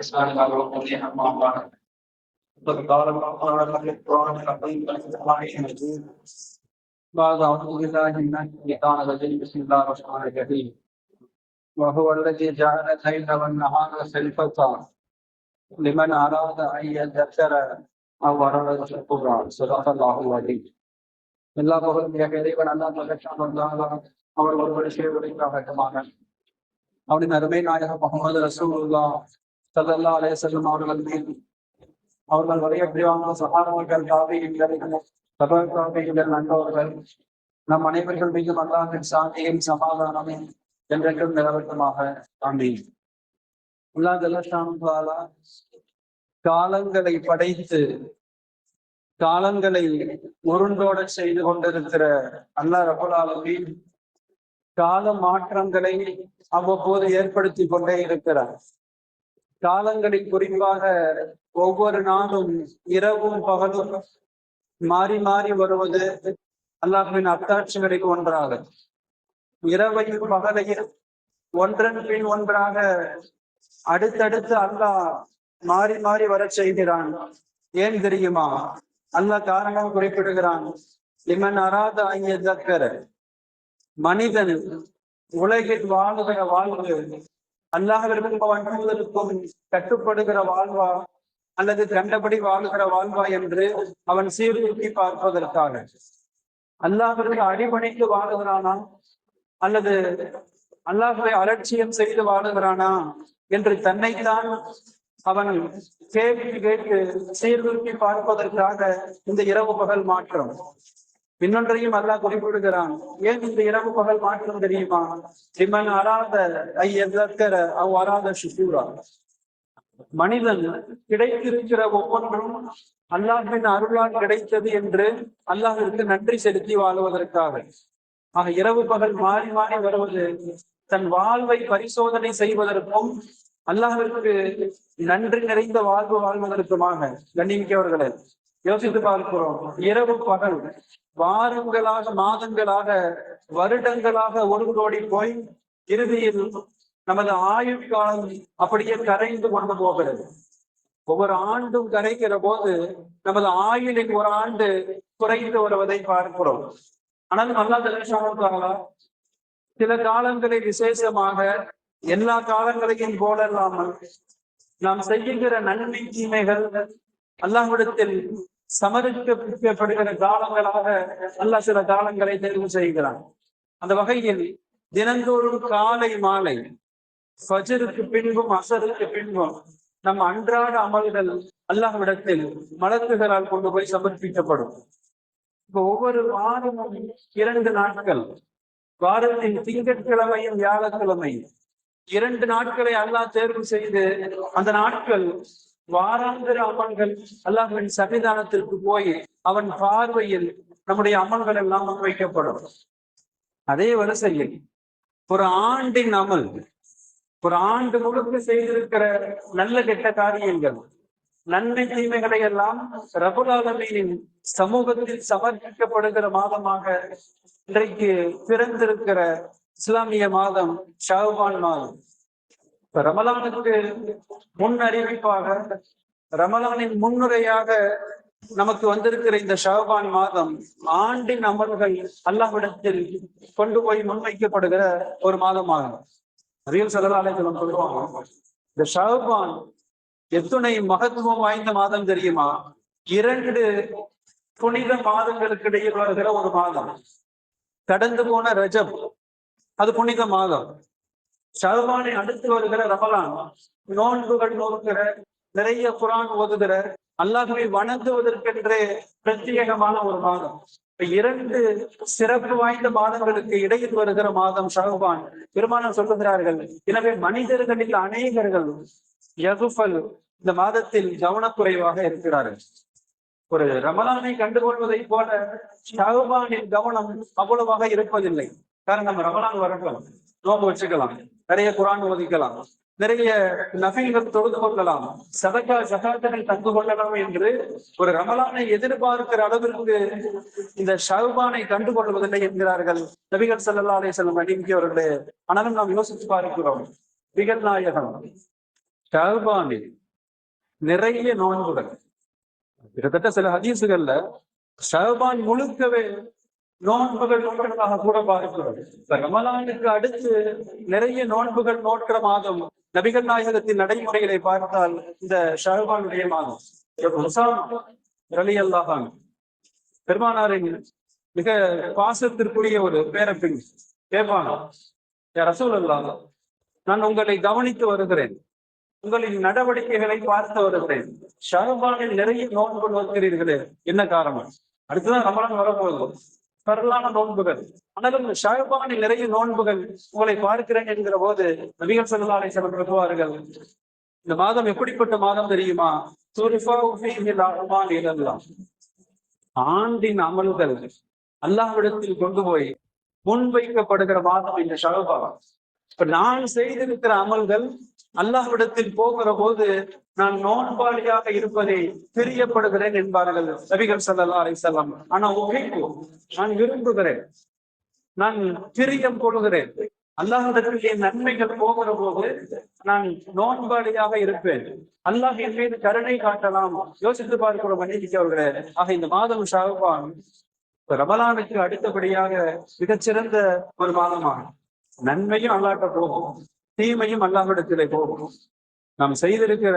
بإحسانك وقضي أما بعد فقد قال الله تعالى في القرآن العظيم والقرآن المجيد بعد أعوذ بالله من الشيطان الرجيم بسم الله الرحمن الرحيم وهو الذي جعل الليل والنهار خلفة لمن أراد أن يذكر أو أراد شكورا صدق الله العظيم எல்லா புகழும் மிக இறைவன் அல்லா மகிழ்ச்சியாக அவர் ஒருவரை செய்வதற்காக அவனின் அருமை நாயகம் முகமது ரசூலுல்லா சல்லல்லா அலே செல்லும் அவர்கள் மீது. அவர்கள் வரையப்படியான சகாரவர்கள் காவியங்கள் சபர் காவியங்கள் நண்பர்கள் நம் அனைவர்கள் மீது அல்லாஹின் சாந்தியும் சமாதானமும் என்றென்றும் நிலவட்டமாக. ஆமீன். அல்லா ஜல்லஷானுவாலா காலங்களை படைத்து காலங்களை உருண்டோட செய்து கொண்டிருக்கிற அல்லா ரபுல் கால மாற்றங்களை அவ்வப்போது ஏற்படுத்தி கொண்டே இருக்கிறார். காலங்களில் குறிப்பாக ஒவ்வொரு நாளும் இரவும் பகலும் மாறி மாறி வருவது அல்லாஹின் அத்தாட்சிகளுக்கு ஒன்றாக. இரவையும் பகலையும் ஒன்றன் பின் ஒன்றாக அடுத்தடுத்து அல்லாஹ் மாறி மாறி வர செய்கிறான். ஏன் தெரியுமா? அல்லாஹ் காரணம் குறிப்பிடுகிறான். இமன் அராத ஐய மனிதன் உலகில் வாழுகிற வாழ்வு அல்லாஹிற்கும் வணங்குவதற்கும் கட்டுப்படுகிற வாழ்வா அல்லது கண்டபடி வாழுகிற வாழ்வா என்று அவன் சீர்தூக்கி பார்ப்பதற்காக. அல்லாஹிற்கு அடிபணித்து வாழுகிறானா? அல்லது அல்லாஹுவை அலட்சியம் செய்து வாழுகிறானா? என்று தன்னைத்தான் அவன் கேள்வி கேட்டு சீர்தூக்கி பார்ப்பதற்காக இந்த இரவு பகல் மாற்றம். இன்னொன்றையும் அல்லாஹ் குறிப்பிடுகிறான். ஏன் இந்த இரவு பகல் மாற்றம் தெரியுமா? சிமன் அராத ஐயக்கர அவ் அராத சுசூரா மனிதன் கிடைத்திருக்கிற ஒவ்வொன்றும் அல்லாஹின் அருளால் கிடைத்தது என்று அல்லாஹிற்கு நன்றி செலுத்தி வாழ்வதற்காக. ஆக இரவு பகல் மாறி மாறி வருவது தன் வாழ்வை பரிசோதனை செய்வதற்கும் அல்லாஹிற்கு நன்றி நிறைந்த வாழ்வு வாழ்வதற்குமாக கண்ணிமிக்கவர்களே யோசித்து பார்க்கிறோம். இரவு பகல். வாரங்களாக மாதங்களாக வருடங்களாக ஒரு கோடி போய் இறுதியில் நமது ஆயுள் காலம் அப்படியே கரைந்து கொண்டு போகிறது. ஒவ்வொரு ஆண்டும் கரைக்கிற போது நமது ஆயுளின் ஒரு ஆண்டு குறைந்து வருவதை பார்க்கிறோம். ஆனால் நல்லா தெரிஞ்சாங்களா சில காலங்களில் விசேஷமாக எல்லா காலங்களையும் போலல்லாமல் நாம் செய்கிற நன்மை தீமைகள் அல்லாஹ்விடத்தில் சமர்ப்பிக்கப்படுகிற காலங்களாக அல்ல சில காலங்களை தேர்வு செய்கிறான். அந்த வகையில் தினந்தோறும் காலை மாலை ஃபஜருக்கு பின்பும் அசருக்கு பின்பும் நம் அன்றாட அமல்கள் அல்லாஹ்விடத்தில் மலக்குகளால் கொண்டு போய் சமர்ப்பிக்கப்படும். இப்போ ஒவ்வொரு வாரமும் இரண்டு நாட்கள் வாரத்தின் திங்கட்கிழமையும் வியாழக்கிழமையும் இரண்டு நாட்களை அல்லாஹ் தேர்வு செய்து அந்த நாட்கள் வாராந்திர அமல்கள் அல்லாஹின் சன்னிதானத்திற்கு போய் அவன் பார்வையில் நம்முடைய அமல்கள் எல்லாம் வைக்கப்படும் அதே வரிசையில் ஒரு ஆண்டின் அமல் ஒரு ஆண்டு முழுக்க செய்திருக்கிற நல்ல கெட்ட காரியங்கள் நன்மை தீமைகளை எல்லாம் ரகுலாலமியின் சமூகத்தில் சமர்ப்பிக்கப்படுகிற மாதமாக இன்றைக்கு பிறந்திருக்கிற இஸ்லாமிய மாதம் ஷாபான் மாதம். ரமலானுக்கு முன் அறிவிப்பாக ரமலானின் முன்னுரையாக நமக்கு வந்திருக்கிற இந்த ஷாபான் மாதம் ஆண்டின் அமல்கள் அல்லாவிடத்தில் கொண்டு போய் முன்வைக்கப்படுகிற ஒரு மாதமாகும். அரியல் சலராலயம் சொல்லுவாங்க இந்த ஷாபான் எத்துணை மகத்துவம் வாய்ந்த மாதம் தெரியுமா? இரண்டு புனித மாதங்களுக்கு இடையில் வருகிற ஒரு மாதம். கடந்து போன ரஜப் அது புனித மாதம். ஷர்வானை அடுத்து வருகிற ரமலான் நோன்புகள் நோக்குகிற நிறைய குரான் ஓதுகிற அல்லாஹுவை வணங்குவதற்கென்றே பிரத்யேகமான ஒரு மாதம். இரண்டு சிறப்பு வாய்ந்த மாதங்களுக்கு இடையில் வருகிற மாதம் ஷஹபான் பெருமானம் சொல்லுகிறார்கள் எனவே மனிதர்களில் அநேகர்கள் யகுஃபல் இந்த மாதத்தில் கவனக்குறைவாக இருக்கிறார்கள். ஒரு ரமலானை கண்டுகொள்வதை போல ஷஹபானின் கவனம் அவ்வளவாக இருப்பதில்லை. காரணம் நம்ம ரமலான் வரலாம் நோம்பு வச்சுக்கலாம். நிறைய குரான் ஒதுக்கலாம் நிறைய நகைகள் தொழுது கொள்ளலாம். சதக்கா சகாத்தனை தந்து கொள்ளலாம் என்று ஒரு ரமலானை எதிர்பார்க்கிற அளவிற்கு இந்த ஷவுபானை கண்டு கொள்வதில்லை என்கிறார்கள் நபிகள் சல்லா அலே செல்லம் அடிமிக்கவர்களே ஆனாலும் நாம் யோசித்து பார்க்கிறோம். பிகல் நாயகம் ஷவுபானில் நிறைய நோன்புகள். கிட்டத்தட்ட சில ஹதீசுகள்ல ஷவுபான் முழுக்கவே நோன்புகள் நோக்கிறதாக கூட பார்க்கிறோம் இப்ப ரமலானுக்கு அடுத்து நிறைய நோன்புகள் நோக்கிற மாதம் நபிகள் நாயகத்தின் நடைமுறைகளை பார்த்தால் இந்த ஷஹபானுடைய மாதம் ரலி அல்லாஹான் பெருமானாரின் மிக பாசத்திற்குரிய ஒரு பேரப்பின் கேட்பாங்க ரசூல் அல்லாஹ் நான் உங்களை கவனித்து வருகிறேன். உங்களின் நடவடிக்கைகளை பார்த்து வருகிறேன். ஷஹபானில் நிறைய நோன்புகள் வருகிறீர்களே என்ன காரணம்? அடுத்துதான் ரமலான் வரப்போகுது. பரலான நோன்புகள் ஆனாலும் ஷாபானில் நிறைய நோன்புகள் உங்களை பார்க்கிறேன் என்கிற போது நபிகள் செல்லாலை சொல்லுவார்கள் இந்த மாதம் எப்படிப்பட்ட மாதம் தெரியுமா? ஆண்டின் அமல்கள் அல்லாஹ்விடத்தில் கொண்டு போய் முன்வைக்கப்படுகிற மாதம் இந்த ஷாபா இப்ப நான் செய்திருக்கிற அமல்கள் அல்லாஹ்விடத்தில் போகிற போது நான் நோன்பாளியாக இருப்பதை தெரியப்படுகிறேன் என்பார்கள் நபிகள் சல்லா அலை செல்லாம் ஆனா உகைப்பு நான் விரும்புகிறேன். நான் பிரியம் கொள்கிறேன். அல்லாஹிடத்தில் என் நன்மைகள் போகிற போது நான் நோன்பாளியாக இருப்பேன். அல்லாஹ் என் மீது கருணை காட்டலாம். யோசித்து பார்க்கிற மன்னிக்கு அவர்களே. ஆக இந்த மாதம் ஷாபான் ரமலானுக்கு அடுத்தபடியாக மிகச்சிறந்த ஒரு மாதமாகும். நன்மையும் அல்லாட்ட போகும். தீமையும் அல்லாஹிடத்திலே போகும். நாம் செய்திருக்கிற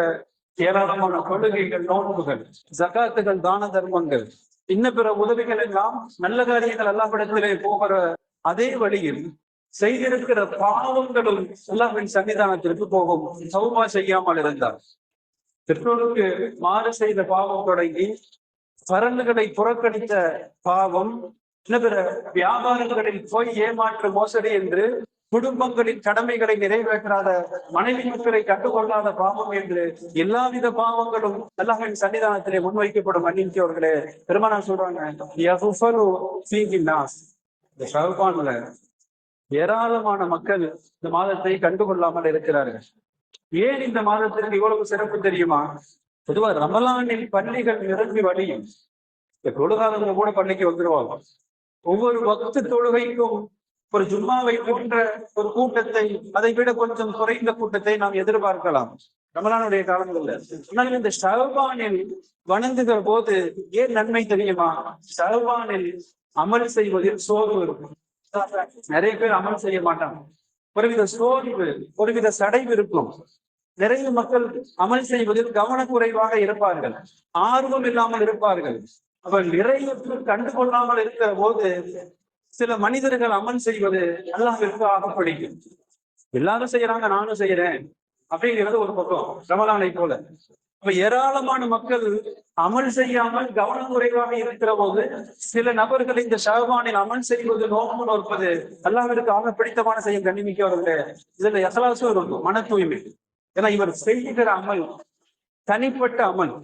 ஏராளமான கொள்கைகள் நோன்புகள் ஜகாத்துகள் தான தர்மங்கள் இன்ன பிற உதவிகள் எல்லாம் நல்ல காரியங்கள் அல்லாஹிடத்திலே போகிற அதே வழியில் செய்திருக்கிற பாவங்களும் அல்லாஹின் சன்னிதானத்திற்கு போகும். சௌமா செய்யாமல் இருந்தார் பெற்றோருக்கு மாறு செய்த பாவம் தொடங்கி பரன்களை புறக்கணித்த பாவம் இன்ன பிற வியாபாரங்களில் போய் ஏமாற்று மோசடி என்று குடும்பங்களின் கடமைகளை நிறைவேற்றாத மனைவி மக்களை கண்டுகொள்ளாத பாவம் என்று எல்லாவித பாவங்களும் அல்லாஹின் சன்னிதானத்திலே முன்வைக்கப்படும் மன்னிக்கு அவர்களே. சொல்றாங்க இந்த ஏராளமான மக்கள் இந்த மாதத்தை கண்டுகொள்ளாமல் இருக்கிறார்கள். ஏன் இந்த மாதத்திற்கு இவ்வளவு சிறப்பு தெரியுமா? பொதுவா ரமலானில் பள்ளிகள் நிரம்பி வழியும் இந்த தொழுகாதவங்க கூட பள்ளிக்கு வந்துருவாங்க. ஒவ்வொரு பக்து தொழுகைக்கும் ஒரு ஜும்மாவை போன்ற ஒரு கூட்டத்தை அதை விட கொஞ்சம் குறைந்த கூட்டத்தை நாம் எதிர்பார்க்கலாம். ரமலானுடைய காலங்கள்ல. ஆனால் இந்த ஷஹபானில் வணங்குகிற போது ஏன் நன்மை தெரியுமா? ஷஹபானில் அமல் செய்வதில் சோர்வு இருக்கும். நிறைய பேர் அமல் செய்ய மாட்டாங்க. ஒருவித சோர்வு ஒருவித சடைவு இருக்கும். நிறைய மக்கள் அமல் செய்வதில் கவனக்குறைவாக இருப்பார்கள். ஆர்வம் இல்லாமல் இருப்பார்கள். அவர் நிறைய கண்டுகொள்ளாமல் இருக்கிற போது சில மனிதர்கள் அமல் செய்வது எல்லாம் ஆக பிடிக்கும். எல்லாரும் செய்யறாங்க நானும் செய்யறேன் அப்படிங்கிறது ஒரு பக்கம் ரமலானை போல. இப்ப ஏராளமான மக்கள் அமல் செய்யாமல் கவனம் குறைவாக இருக்கிற போது சில நபர்கள் இந்த ஷாபானில் அமல் செய்வது நோக்கம் நோற்பது அல்லாஹிற்கு ஆக பிடித்தமான செய்யும் கண்ணிமிக்கவர்களே இதுல எசலாசும் இருக்கும் மன தூய்மை. ஏன்னா இவர் செய்கிற அமல் தனிப்பட்ட அமல்.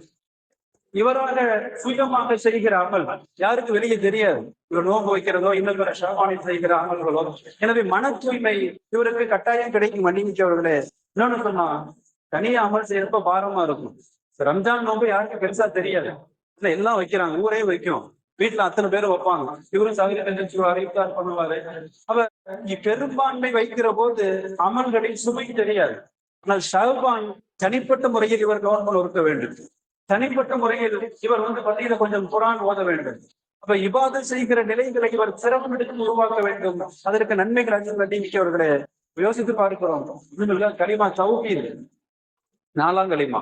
இவராக சுயமாக செய்கிற அமல் யாருக்கு வெளியே தெரியாது. இவர் நோன்பு வைக்கிறதோ இன்னொரு ஷாபானில் செய்கிற அமல்களோ எனவே மன தூய்மை இவருக்கு கட்டாயம் கிடைக்கும் மன்னிச்சவர்களே இன்னொன்னு சொன்னா தனியா அமல் செய்யறப்ப பாரமா இருக்கும். ரம்ஜான் நோம்பு யாருக்கும் பெருசா தெரியாது. இல்ல எல்லாம் வைக்கிறாங்க. ஊரே வைக்கும். வீட்டுல அத்தனை பேர் வைப்பாங்க. இவரும் சகோதரி செஞ்சுருவாரு இஃப்தார் பண்ணுவாரு. அவ பெரும்பான்மை வைக்கிற போது அமல்களின் சுமை தெரியாது. ஆனால் ஷாபான் தனிப்பட்ட முறையில் இவர் கவர்மெண்ட் இருக்க வேண்டும். தனிப்பட்ட முறையில் இவர் வந்து பள்ளியில கொஞ்சம் குரான் ஓத வேண்டும். அப்ப இவாது செய்கிற நிலைகளை இவர் சிரமம் எடுத்து உருவாக்க வேண்டும். அதற்கு நன்மைகள் அதிகம் கண்டிமிக்கவர்களே யோசித்து பார்க்கிறோம். இன்னும் களிமா சவுகீர் நாலாம் களிமா.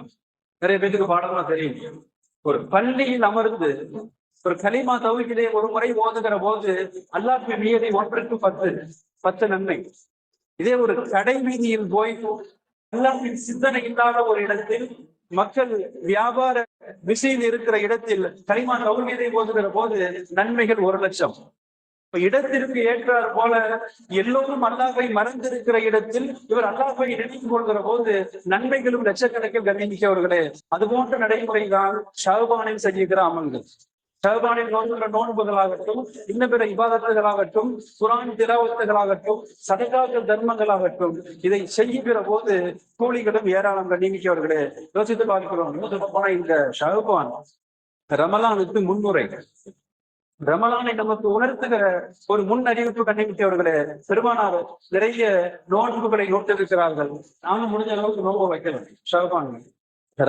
நிறைய பேருக்கு பாடமா தெரியும். ஒரு பள்ளியில் அமர்ந்து ஒரு களிமா தவிக்கிலே ஒரு முறை ஓதுகிற போது அல்லாஹ் மீதை ஒன்றுக்கு பத்து. பத்து நன்மை. இதே ஒரு கடை வீதியில் போய் அல்லாஹின் சிந்தனை இல்லாத ஒரு இடத்தில் மக்கள் வியாபார விசையில் இருக்கிற இடத்தில் களிமா தௌஹீதை போதுகிற போது நன்மைகள் ஒரு லட்சம். இப்ப இடத்திற்கு ஏற்றார் போல எல்லோரும் அல்லாஹை மறந்திருக்கிற இடத்தில் இவர் அல்லாஹை நினைத்து கொள்கிற போது நன்மைகளும் லட்சக்கணக்கில் கண்ணிமிக்கவர்களே அது போன்ற நடைமுறை தான் ஷாபானில் செய்கிற அமல்கள். ஷாபானில் நோக்குகிற நோன்புகளாகட்டும் இன்ன பிற இபாதத்துகளாகட்டும் குரான் திராவத்துகளாகட்டும் சடகாக்கள் தர்மங்களாகட்டும் இதை செய்கிற போது கூலிகளும் ஏராளம் நியமிக்கவர்களே யோசித்து பார்க்கிறோம். போன இந்த ஷஹபான் ரமலானுக்கு முன்னுரை. ரமலானை நமக்கு உணர்த்துகிற ஒரு முன் அறிவிப்பு கண்டுபிடித்தவர்களே பெருமானார் நிறைய நோன்புகளை நோட்டிருக்கிறார்கள். நானும் முடிஞ்ச அளவுக்கு நோன்பு வைக்கலாம் ஷஹபான்.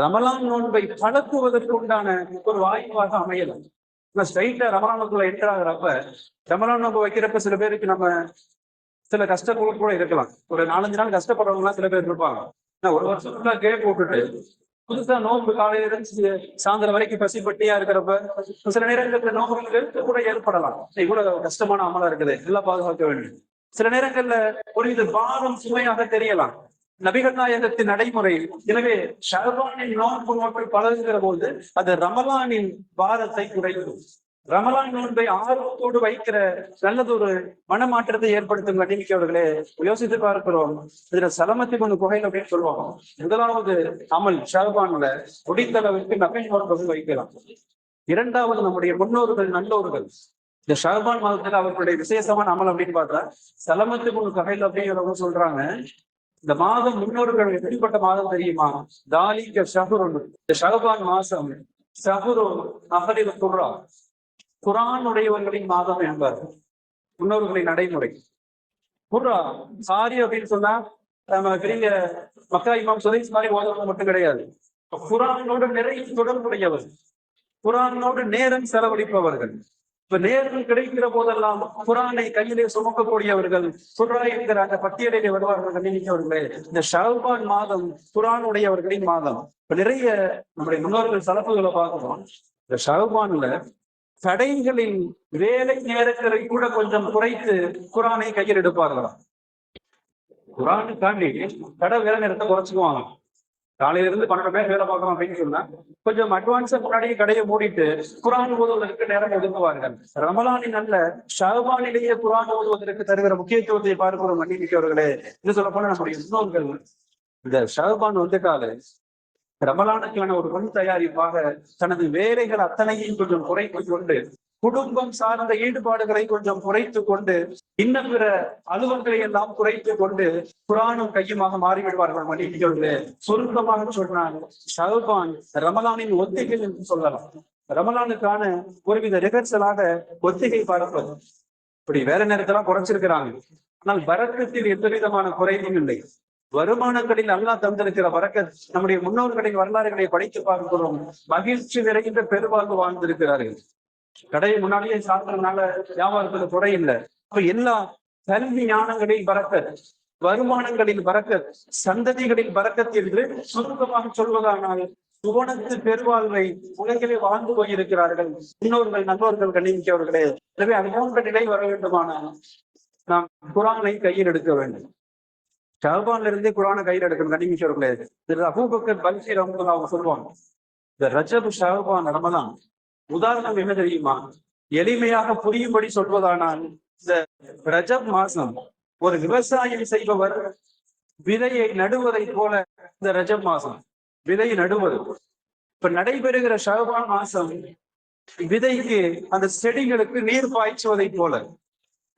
ரமலான் நோன்பை பழக்குவதற்கு உண்டான ஒரு வாய்ப்பாக அமையலாம். நம்ம ஸ்ட்ரைட்டா ரமலானுக்குள்ள என்டர் ஆகுறப்ப ரமலான் நோன்பு வைக்கிறப்ப சில பேருக்கு நம்ம சில கஷ்டங்களும் கூட இருக்கலாம். ஒரு நாலஞ்சு நாள் கஷ்டப்படுறவங்க சில பேர் இருப்பாங்க. நான் ஒரு வருஷம் ஃபுல்லா கேப் போட்டுட்டு புதுசா நோன்பு காலையில இருந்து சாயந்தரம் வரைக்கும் பசி பட்டியா இருக்கிறப்ப சில நேரங்களில் நோம்புகள் கூட ஏற்படலாம். இவ்வளவு கஷ்டமான அமலா இருக்குது. எல்லாம் பாதுகாக்க வேண்டும். சில நேரங்கள்ல ஒரு இது பாரம் சுமையாக தெரியலாம். நபிகள் நாயகத்தின் நடைமுறை. எனவே ஷர்பானின் நோன்பு நோக்கில் பழகுகிற போது அது ரமலானின் பாரத்தை குறைக்கும். ரமலான் நோன்பை ஆர்வத்தோடு வைக்கிற நல்லதொரு மனமாற்றத்தை ஏற்படுத்தும் கண்ணிமிக்கவர்களே யோசித்து பார்க்கிறோம். இதுல சலமத்தி கொண்டு குகையில் அப்படின்னு சொல்லுவாங்க. முதலாவது அமல் ஷர்பான்ல முடிந்தளவுக்கு நகை நோன்பு வைக்கலாம். இரண்டாவது நம்முடைய முன்னோர்கள் நல்லோர்கள். இந்த ஷர்பான் மாதத்துல அவர்களுடைய விசேஷமான அமல் அப்படின்னு பார்த்தா சலமத்து கொண்டு ககையில் அப்படிங்கிறவங்க சொல்றாங்க இந்த மாதம் முன்னோர்கள் எப்படிப்பட்ட மாதம் தெரியுமா? தாலிக ஷஹுரன் இந்த ஷஹபான் மாசம் ஷஹுரு அகலில் குரா குரான் உடையவர்களின் மாதம் என்பார் முன்னோர்களின் நடைமுறை. குர்ரா சாரி அப்படின்னு சொன்னா நம்ம பெரிய மக்கா இமாம் சுதேஷ் மாதிரி ஓதவங்க மட்டும் கிடையாது. குரானோடு நிறைய தொடர்புடையவர். குரானோடு நேரம் செலவழிப்பவர்கள். இப்ப நேரம் கிடைக்கிற போதெல்லாம் குரானை கையிலே சுமக்கக்கூடியவர்கள் குர்ரா என்கிற அந்த பட்டியலிலே வருவார்கள் கண்ணிமிக்கவர்களே இந்த ஷாபான் மாதம் குரான் உடையவர்களின் மாதம். இப்ப நிறைய நம்முடைய முன்னோர்கள் சலப்புகளை பார்க்கிறோம். இந்த ஷாபான்ல கடைகளின் வேலை நேரத்தை கூட கொஞ்சம் குறைத்து குரானை கையில் எடுப்பார்களாம். குரானுக்காண்டி கடை வேலை நேரத்தை குறைச்சுக்குவாங்க காலையில இருந்து பன்னெண்டு பேர் வேலை பார்க்கணும் அப்படின்னு சொன்னா கொஞ்சம் அட்வான்ஸா முன்னாடியே கடையை மூடிட்டு குரான் ஓதுவதற்கு நேரம் ஒதுங்குவார்கள் ரமலானின் அல்ல ஷாபானிலேயே குரான் ஓதுவதற்கு தருகிற முக்கியத்துவத்தை பார்க்கிறோம் மன்னிக்கவர்களே இது சொல்ல போனா நம்முடைய முன்னோர்கள் இந்த ஷாபான் வந்துட்டாலே ரமலானுக்கான ஒரு முன் தயாரிப்பாக தனது வேலைகள் அத்தனையும் கொஞ்சம் குறைத்துக் கொண்டு குடும்பம் சார்ந்த ஈடுபாடுகளை கொஞ்சம் குறைத்து கொண்டு இன்ன பிற அலுவல்களை எல்லாம் குறைத்து கொண்டு குரானும் கையுமாக மாறிவிடுவார்கள் மன்னிக்கவில்லை சுருக்கமாக சொன்னாங்க ஷஹபான் ரமலானின் ஒத்திகை என்று சொல்லலாம். ரமலானுக்கான ஒருவித ரிஹர்சலாக ஒத்திகை பார்ப்பது இப்படி வேற நேரத்தெல்லாம் குறைச்சிருக்கிறாங்க. ஆனால் வரக்கத்தில் எந்த விதமான குறைவும் இல்லை. வருமானங்களில் அல்லாஹ் தந்திருக்கிற வரக்க நம்முடைய முன்னோர்களின் வரலாறுகளை படித்து பார்க்கிறோம். மகிழ்ச்சி நிறைந்த பெருவாழ்வு வாழ்ந்திருக்கிறார்கள். கடையை முன்னாடியே சாப்பிட்றதுனால வியாபாரத்துல குறை இல்லை. அப்ப எல்லா கல்வி ஞானங்களில் பறக்கத் வருமானங்களில் பறக்கத் சந்ததிகளில் பறக்கத் என்று சுருக்கமாக சொல்வதானால் சுவனத்து பெருவாழ்வை உலகிலே வாழ்ந்து போயிருக்கிறார்கள். முன்னோர்கள் நல்லோர்கள் கண்ணிமிக்கவர்களே. எனவே அது போன்ற நிலை வர வேண்டுமானால் நாம் குரானை கையில் எடுக்க வேண்டும். ஷஹபான்ல இருந்தே குரானை கையில் எடுக்கணும் கண்ணிமிக்கவர்களே. திரு அபூபக்கர் பல்சி அவங்க அவங்க சொல்லுவாங்க இந்த ரஜப் ஷஹபான் ரமதான் உதாரணம் என்ன தெரியுமா? எளிமையாக புரியும்படி சொல்வதானால் இந்த ரஜப் மாசம் ஒரு விவசாயம் செய்பவர் விதையை நடுவதை போல இந்த ரஜப் மாசம் விதை நடுவது. இப்ப நடைபெறுகிற ஷாபான் மாசம் விதைக்கு அந்த செடிகளுக்கு நீர் பாய்ச்சுவதை போல.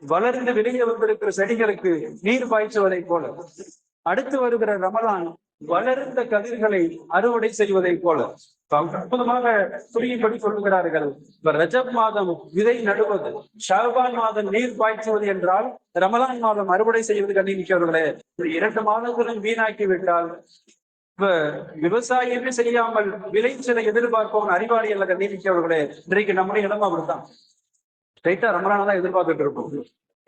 வளர்ந்து வெளியே வந்திருக்கிற செடிகளுக்கு நீர் பாய்ச்சுவதை போல. அடுத்து வருகிற ரமலான் வளர்ந்த கதிர்களை அறுவடை செய்வதை போல அற்புதமாக புரியும்படி சொல்லுகிறார்கள். இப்ப ரஜப் மாதம் விதை நடுவது ஷாபான் மாதம் நீர் பாய்ச்சுவது என்றால் ரமலான் மாதம் அறுவடை செய்வது கண்டிப்பார்களே இரண்டு மாதங்களும் வீணாக்கி விட்டால் இப்ப விவசாயமே செய்யாமல் விளைச்சலை எதிர்பார்ப்பவன் அறிவாளி அல்ல கண்டிப்பார்களே இன்றைக்கு நம்முடைய இடம் அப்படித்தான். ஸ்ட்ரைட்டா ரமலான தான் எதிர்பார்த்துட்டு இருப்போம்.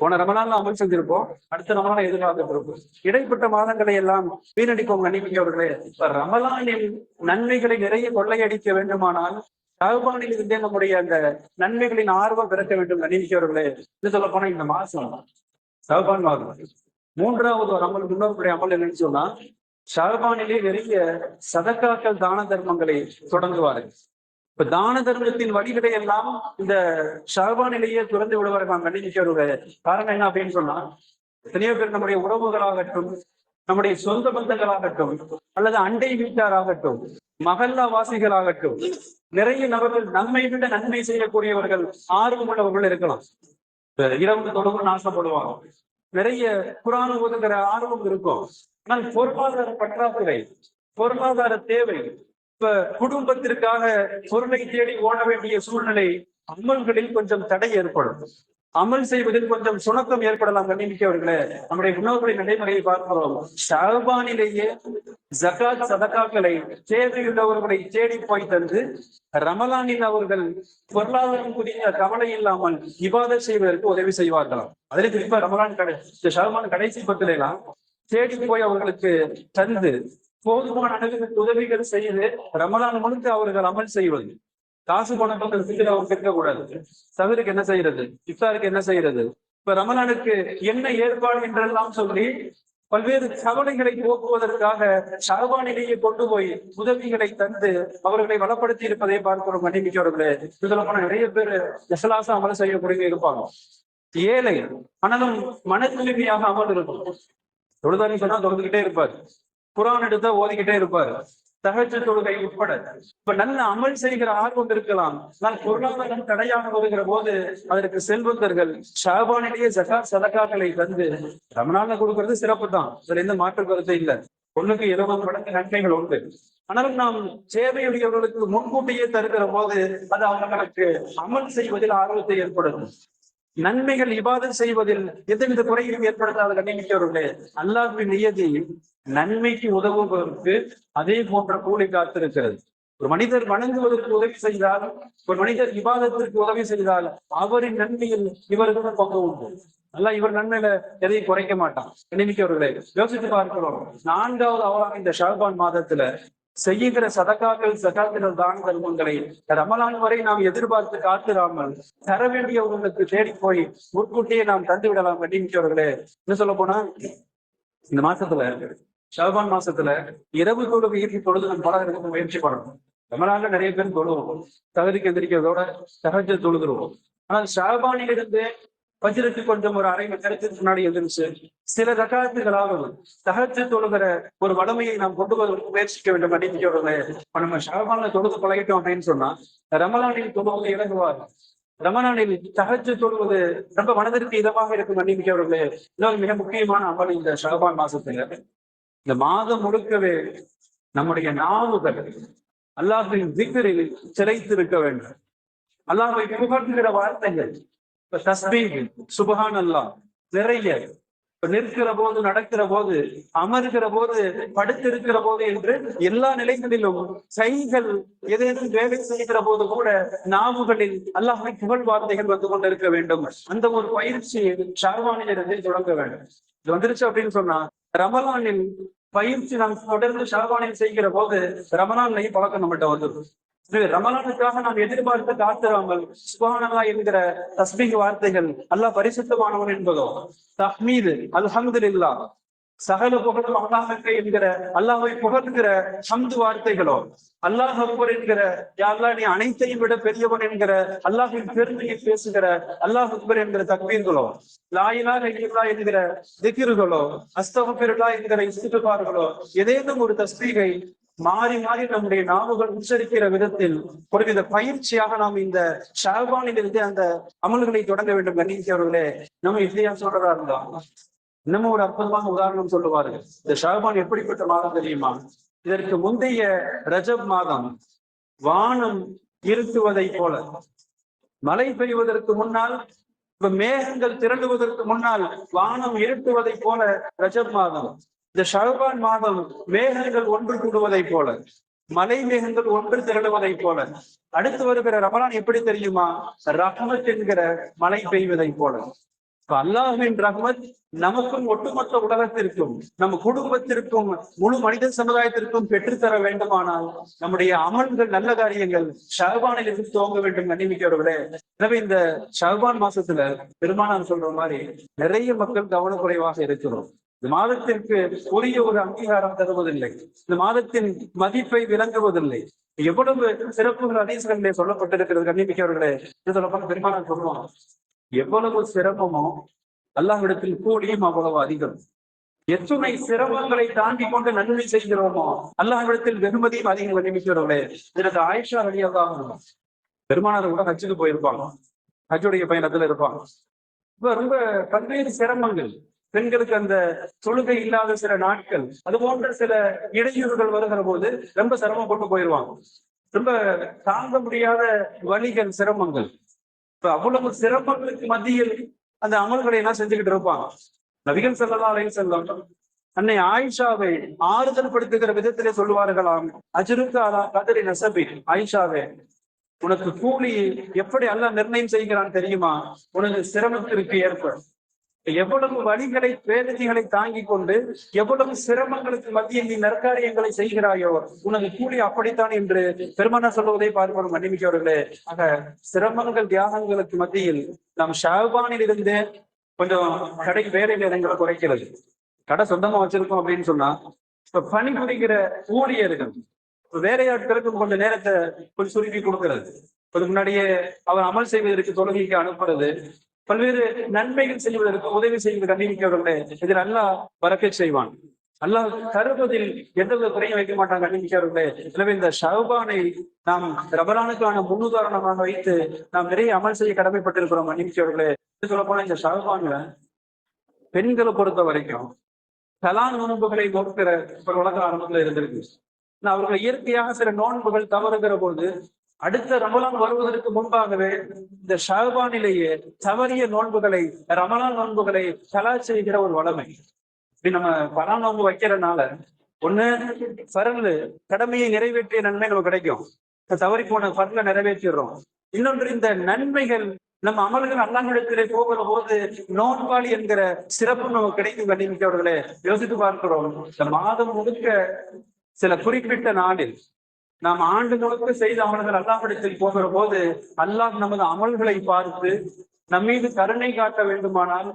போன ரமலான்ல அமல் செஞ்சிருப்போம். அடுத்த ரமலான எதிர்பார்த்துட்டு இருப்போம் இடைப்பட்ட மாதங்களை எல்லாம் வீணடிப்போம் கண்ணிமிக்கவர்களே இப்ப ரமலானின் நன்மைகளை நிறைய கொள்ளையடிக்க வேண்டுமானால் ஷாபானில் இருந்தே நம்முடைய அந்த நன்மைகளின் ஆர்வம் பிறக்க வேண்டும் கண்ணிமிக்கவர்களே இது சொல்ல போனா இந்த மாசம் ஷாபான் மாதம். மூன்றாவது ஒரு அமல் முன்னோர்களுடைய அமல் என்னன்னு சொன்னா ஷாபானிலே நிறைய சதக்காக்கள் தான தர்மங்களை தொடங்குவார்கள். இப்ப தான தர்மத்தின் வழிகளை எல்லாம் இந்த ஷாபானிலேயே துறந்து விடுவார்கள் கண்டிப்பாக காரணம் என்ன அப்படின்னு சொன்னா எத்தனையோ பேர் நம்முடைய உறவுகளாகட்டும் நம்முடைய சொந்த பந்தங்களாகட்டும் அல்லது அண்டை வீட்டாராகட்டும் மகல்லா வாசிகளாகட்டும் நிறைய நபர்கள் நன்மை விட நன்மை செய்யக்கூடியவர்கள் ஆர்வமுள்ளவர்கள் இருக்கலாம். இரவு தொடர்பு ஆசைப்படுவாங்க. நிறைய குரான் ஒதுங்கிற ஆர்வம் இருக்கும். ஆனால் பொருளாதார பற்றாக்குறை பொருளாதார தேவை இப்ப குடும்பத்திற்காக பொருளை தேடி ஓட வேண்டிய சூழ்நிலை அமல்களில் கொஞ்சம் தடை ஏற்படும். அமல் செய்வதில் கொஞ்சம் சுணக்கம் ஏற்படலாம் கண்ணிமிக்கவர்களே நம்முடைய முன்னோர்களின் நடைமுறையை பார்க்கிறோம். ஷாபானிலேயே ஜகாத் சதகாக்களை தேவையுள்ளவர்களை தேடி போய் தந்து ரமலானில் அவர்கள் பொருளாதாரம் குறித்த கவலை இல்லாமல் இவாத செய்வதற்கு உதவி செய்வார்களாம். அதில் குறிப்பா ரமலான் கடை இந்த ஷாபான் கடைசி பத்திலாம் எல்லாம் தேடி போய் அவர்களுக்கு தந்து போதுமான அளவுக்கு உதவிகள் செய்து ரமலான் முழுக்க அவர்கள் அமல் செய்வது. காசு பணம் சிக்கல் அவருக்கு இருக்கக்கூடாது சகருக்கு என்ன செய்யறது? இஃப்தாருக்கு என்ன செய்யறது? இப்ப ரமலானுக்கு என்ன ஏற்பாடு என்றெல்லாம் சொல்லி பல்வேறு கவலைகளை போக்குவதற்காக ஷாபானிலேயே கொண்டு போய் உதவிகளை தந்து அவர்களை வளப்படுத்தி இருப்பதை பார்க்கிறோம் மன்னிமிக்கவர்களே இதுல போன நிறைய பேர் எசலாசம் அமல் செய்யக்கூடிய இருப்பாங்க. ஏழை ஆனாலும் மன தூய்மையாக அமல் இருக்கும் தொழுதாரி சொன்னா தொடர்ந்துகிட்டே இருப்பார். குரான் எடுத்தா ஓதிக்கிட்டே இருப்பார். தகச்ச தொழுகை உட்பட. இப்ப நல்ல அமல் செய்கிற ஆர்வம் இருக்கலாம் நான் பொருளாதாரம் தடையாக வருகிற போது அதற்கு செல்வந்தர்கள் ஷாபானிலேயே ஜகா சதக்காக்களை தந்து ரமணால கொடுக்கறது சிறப்பு தான். அதுல எந்த மாற்று கருத்து இல்லை. பொண்ணுக்கு இருபது மடங்கு நன்மைகள் உண்டு. ஆனாலும் நாம் சேவையுடையவர்களுக்கு முன்கூட்டியே தருகிற போது அது அவர்களுக்கு அமல் செய்வதில் ஆர்வத்தை ஏற்படுத்தும். நன்மைகள் இபாதம் செய்வதில் எந்தவித குறையும் ஏற்படுத்தாத கண்ணிமிக்கவர்களே அல்லாஹின் நியதி நன்மைக்கு உதவுவதற்கு அதே போன்ற கூலி காத்திருக்கிறது. ஒரு மனிதர் வணங்குவதற்கு உதவி செய்தால் ஒரு மனிதர் விவாதத்திற்கு உதவி செய்தால் அவரின் நன்மையில் இவருக்கு பங்கு உண்டு. அல்ல இவர் நன்மையில எதையும் குறைக்க மாட்டான். கண்ணிமிக்கவர்களே யோசித்து பார்க்கிறோம். நான்காவது அவராக இந்த ஷாபான் மாதத்துல செய்கிற சதக்காக்கள் சகாக்கள் தான தர்மங்களை. ரமலான் வரை நாம் எதிர்பார்த்து காத்திராமல் தர வேண்டியவர்களுக்கு தேடி போய் முன்கூட்டியே நாம் தந்து விடலாம் கண்டிமிக்கவர்களே என்ன சொல்ல போனா? இந்த மாசத்துல ஷாபான் மாசத்துல இரவு தொழுகை ஈர்த்தி தொழுது நம்ம பழகிறதுக்கு முயற்சி பண்ணணும் ரமலான்ல நிறைய பேர் தொழுவோம். தகுதிக்கு எந்திரிக்கிறதோட சகஜ தொழுதுருவோம். ஆனால் ஷாபானிலிருந்து இருந்து கொஞ்சம் ஒரு அரை மணி நேரத்துக்கு முன்னாடி எழுந்துருச்சு சில ரகாத்துகளாகவும் தகச்சு தொழுகிற ஒரு வளமையை நாம் கொண்டு வர முயற்சிக்க வேண்டும் அப்படின்னு இப்ப நம்ம ஷாபான தொழுது பழகிட்டோம் அப்படின்னு சொன்னா ரமலானில் தொழுவது இறங்குவார் ரமணானில் தகச்சு தொழுவது ரொம்ப மனதிற்கு இதமாக இருக்கும் மன்னிமிக்கவர்களே இன்னொரு மிக முக்கியமான அமல் இந்த ஷாபான் மாசத்துல. இந்த மாதம் முழுக்கவே நம்முடைய நாவுகள் அல்லாஹின் திக்கரில் சிறைத்திருக்க வேண்டும். அல்லாஹை புகழ்கிற வார்த்தைகள் இப்ப தஸ்பீக் சுபஹான் அல்லாஹ் நிறைய இப்ப நிற்கிற போது நடக்கிற போது அமர்கிற போது படுத்திருக்கிற போது என்று எல்லா நிலைகளிலும் கைகள் ஏதேனும் வேலை செய்கிற போது கூட நாவுகளில் அல்லாஹை புகழ் வார்த்தைகள் வந்து கொண்டிருக்க வேண்டும். அந்த ஒரு பயிற்சி ஷார்வானிலிருந்து தொடங்க வேண்டும். இது வந்துருச்சு அப்படின்னு சொன்னா ரமலானில் பயிற்சி நாம் தொடர்ந்து ஷாபானில் செய்கிற போது ரமலான்லையும் பழக்கம் நம்மகிட்ட வந்துடும் எனவே ரமலானுக்காக நாம் எதிர்பார்த்து காத்திராமல் சுபானல்லா என்கிற தஸ்பீக் வார்த்தைகள் அல்லாஹ் பரிசுத்தமானவன் என்பதோ தஹ்மீது அல்ஹம்துலில்லா சகல புகழும் அல்லாஹுக்கு என்கிற அல்லாஹை புகழ்கிற ஹம்து வார்த்தைகளோ அல்லாஹ் அக்பர் என்கிற யாரா நீ அனைத்தையும் விட பெரியவன் என்கிற அல்லாஹின் பெருமையை பேசுகிற அல்லாஹ் அக்பர் என்கிற தக்வீர்களோ லாயிலா இல்லா என்கிற திகிர்களோ அஸ்தகபிருலா என்கிற இஸ்திகார்களோ ஏதேனும் ஒரு தஸ்தீகை மாறி மாறி நம்முடைய நாவுகள் உச்சரிக்கிற விதத்தில் ஒருவித பயிற்சியாக நாம் இந்த ஷாபானிலிருந்து அந்த அமல்களை தொடங்க வேண்டும். கண்ணியவர்களே நம்ம இல்லையா சொல்றதா இருந்தோம் இன்னமும் ஒரு அற்புதமான உதாரணம் சொல்லுவார்கள் இந்த ஷாபான் எப்படிப்பட்ட மாதம் தெரியுமா? இதற்கு முந்தைய ரஜப் மாதம் வானம் இருட்டுவதை போல. மழை பெய்வதற்கு முன்னால் இப்ப மேகங்கள் திரண்டுவதற்கு முன்னால் வானம் இருட்டுவதை போல ரஜப் மாதம். இந்த ஷாபான் மாதம் மேகங்கள் ஒன்று கூடுவதை போல. மலை மேகங்கள் ஒன்று திரளுவதை போல. அடுத்து வருகிற ரமலான் எப்படி தெரியுமா? ரஹமத் என்கிற மழை பெய்வதை போல. அல்லாஹின் ரஹ்மத் நமக்கும் ஒட்டுமொத்த உலகத்திற்கும் நம்ம குடும்பத்திற்கும் முழு மனித சமுதாயத்திற்கும் பெற்றுத்தர வேண்டுமானால் நம்முடைய அமல்கள் நல்ல காரியங்கள் ஷஹபானில் இருந்து துவங்க வேண்டும் கண்ணிமிக்கவர்களே எனவே இந்த ஷஹபான் மாசத்துல பெருமானார் சொல்ற மாதிரி நிறைய மக்கள் கவனக்குறைவாக இருக்கிறோம். இந்த மாதத்திற்கு உரிய ஒரு அங்கீகாரம் தருவதில்லை. இந்த மாதத்தின் மதிப்பை விளங்குவதில்லை. எவ்வளவு சிறப்புகள் அதீசங்களிலே சொல்லப்பட்டிருக்கிறது கண்ணிமிக்கவர்களே இது சொல்லப்பட்ட பெருமானார் சொல்லுவாங்க எவ்வளவு சிரமமோ அல்லாஹ்விடத்தில் கூலியும் அவ்வளவு அதிகம். எத்துணை சிரமங்களை தாண்டி கொண்டு நன்மை செய்கிறோமோ அல்லாஹ்விடத்தில் வெகுமதியும் அதிகம் நியமிக்கிறவர்களே எனக்கு ஆயிஷா அழியாதான் பெருமானார் கூட ஹஜ்ஜுக்கு போயிருப்பாங்க. ஹஜ்ஜுடைய பயணத்துல இருப்பாங்க. இப்ப ரொம்ப பல்வேறு சிரமங்கள். பெண்களுக்கு அந்த தொழுகை இல்லாத சில நாட்கள் அது போன்ற சில இடையூறுகள் வருகிற போது ரொம்ப சிரமப்பட்டு போயிடுவாங்க ரொம்ப தாங்க முடியாத வழிகள் சிரமங்கள். இப்ப அவ்வளவு சிரமங்களுக்கு மத்தியில் அந்த அமல்களை எல்லாம் செஞ்சுக்கிட்டு இருப்பாங்க. நபிகள் செல்லலாம் அலையும் செல்லம் அன்னை ஆயிஷாவை ஆறுதல் படுத்துகிற விதத்திலே சொல்லுவார்களாம். அஜருக்கு அலா கதரி நசபி ஆயிஷாவே உனக்கு கூலி எப்படி அல்ல நிர்ணயம் செய்கிறான் தெரியுமா? உனது சிரமத்திற்கு ஏற்படும் எவ்வளவு வழிகளை வேதனைகளை தாங்கிக் கொண்டு எவ்வளவு சிரமங்களுக்கு மத்தியில் நீ நற்காரியங்களை செய்கிறாயோ உனது கூலி அப்படித்தான் என்று பெருமனா சொல்வதை பார்ப்போம் மன்னிமிக்கவர்களே ஆக சிரமங்கள் தியாகங்களுக்கு மத்தியில் நாம் ஷாபானில் இருந்து கொஞ்சம் கடை வேலை நேரங்களை குறைக்கிறது. கடை சொந்தமா வச்சிருக்கோம் அப்படின்னு சொன்னா இப்ப பணி புரிகிற ஊழியர்கள் இப்ப வேலையாட்களுக்கு கொஞ்சம் நேரத்தை கொஞ்சம் சுருக்கி கொடுக்கிறது. அதுக்கு முன்னாடியே அவர் அமல் செய்வதற்கு தொழுகைக்கு அனுப்புறது பல்வேறு நன்மைகள் செய்வதற்கு உதவி செய்வது கண்டிப்பார்களே இதில் அல்லாஹ் வரக்கை செய்வான். அல்லாஹ் தருவதில் எந்தவித குறையும் வைக்க மாட்டாங்க கண்டிப்பார்களே எனவே இந்த ஷவுபானை நாம் ரபரானுக்கான முன்னுதாரணமாக வைத்து நாம் நிறைய அமல் செய்ய கடமைப்பட்டிருக்கிறோம் மன்னிச்சவர்களே சொல்ல போனா இந்த ஷவுபான்ல பெண்களை பொறுத்த வரைக்கும் கலான் நோன்புகளை நோக்கிற ஒரு உலக ஆரம்பத்துல இருந்திருக்கு. நான் அவர்கள் இயற்கையாக சில நோன்புகள் தவறுகிற போது அடுத்த ரமலான் வருவதற்கு முன்பாகவே இந்த ஷாபானிலேயே தவறிய நோன்புகளை ரமலான் நோன்புகளை கலா செய்கிற ஒரு வளமை. இப்படி நம்ம பரா நோன்பு வைக்கிறதுனால ஒண்ணு பரல் கடமையை நிறைவேற்றிய நன்மை நமக்கு கிடைக்கும். தவறி போன பரல நிறைவேற்றிடுறோம். இன்னொன்று இந்த நன்மைகள் நம்ம அமல்கள் அல்லாஹிடத்திலே போகிற போது நோன்பாளி என்கிற சிறப்பு நமக்கு கிடைக்கும் கண்டிப்பார்களே யோசித்து பார்க்கிறோம். இந்த மாதம் முழுக்க சில குறிப்பிட்ட நாளில் நாம் ஆண்டு முழுக்க செய்த அமல்கள் அல்லாஹிடத்தில் போகிற போது அல்லாஹ் நமது அமல்களை பார்த்து நம் மீது கருணை காட்ட வேண்டுமானால்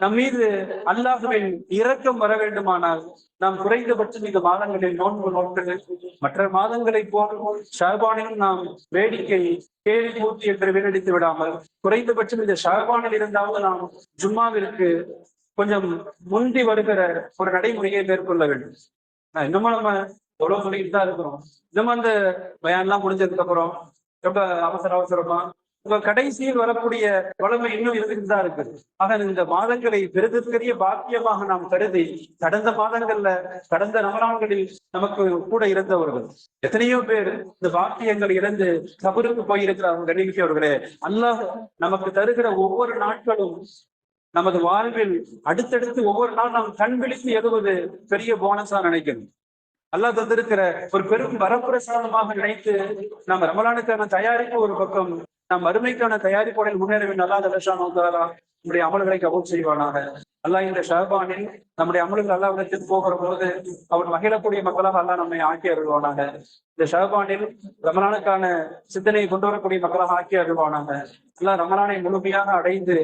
நம் மீது அல்லாஹுவின் இரக்கம் வர வேண்டுமானால் நாம் குறைந்தபட்சம் இந்த மாதங்களில் நோன்பு நோட்டு மற்ற மாதங்களை போல் ஷாபானிலும் நாம் வேடிக்கை கேலி பூர்த்தி என்று வீணடித்து விடாமல் குறைந்தபட்சம் இந்த ஷாபானில் இருந்தாவது நாம் ஜும்மாவிற்கு கொஞ்சம் முந்தி வருகிற ஒரு நடைமுறையை மேற்கொள்ள வேண்டும். ஆஹ் இன்னமும் நம்ம எவ்வளவு சொல்லிக்கிட்டு தான் இருக்கிறோம். நம்ம அந்த பயான்லாம் முடிஞ்சதுக்கு அப்புறம் ரொம்ப அவசர அவசரமா உங்க கடைசியில் வரக்கூடிய வளமை இன்னும் இருந்துட்டு தான் இருக்குது ஆக இந்த மாதங்களை பெருதற்கரிய பாக்கியமாக நாம் கருதி கடந்த மாதங்கள்ல கடந்த நவரான்களில் நமக்கு கூட இருந்தவர்கள் எத்தனையோ பேர் இந்த பாக்கியங்கள் இழந்து கபருக்கு போயிருக்கிறார்கள் கணிவிக்கவர்களே அல்லாஹ் நமக்கு தருகிற ஒவ்வொரு நாட்களும் நமது வாழ்வில் அடுத்தடுத்து ஒவ்வொரு நாள் நாம் கண் விழித்து எதுவது பெரிய போனஸா நினைக்கணும். அல்லாஹ் தந்திருக்கிற ஒரு பெரும் வரப்பிரசாதமாக நினைத்து நம்ம ரமலானுக்கான தயாரிப்பு ஒரு பக்கம் நம் அருமைக்கான தயாரிப்போட முன்னேற வேண்டும். அல்லாத லட்சானோ நம்முடைய அமல்களை கபூல் செய்வானாக. அல்லாஹ் இந்த ஷாபானில் நம்முடைய அமல்கள் அல்லாவிடத்தில் போகிற போது அவன் மகிழக்கூடிய மக்களாக அல்லாஹ் நம்மை ஆக்கி அருள்வானாக. இந்த ஷஹபானில் ரமலானுக்கான சிந்தனையை கொண்டு வரக்கூடிய மக்களாக ஆக்கி அருள்வானாக. அல்லாஹ் ரமலானை முழுமையாக அடைந்து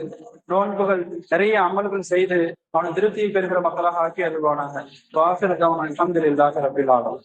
நோன்புகள் நிறைய அமல்கள் செய்து அவன் திருப்தியை பெறுகிற மக்களாக ஆக்கி அருள்வானாக. வாசல் கவனம் அலமதுல்லாஹ் ரபில் ஆலம்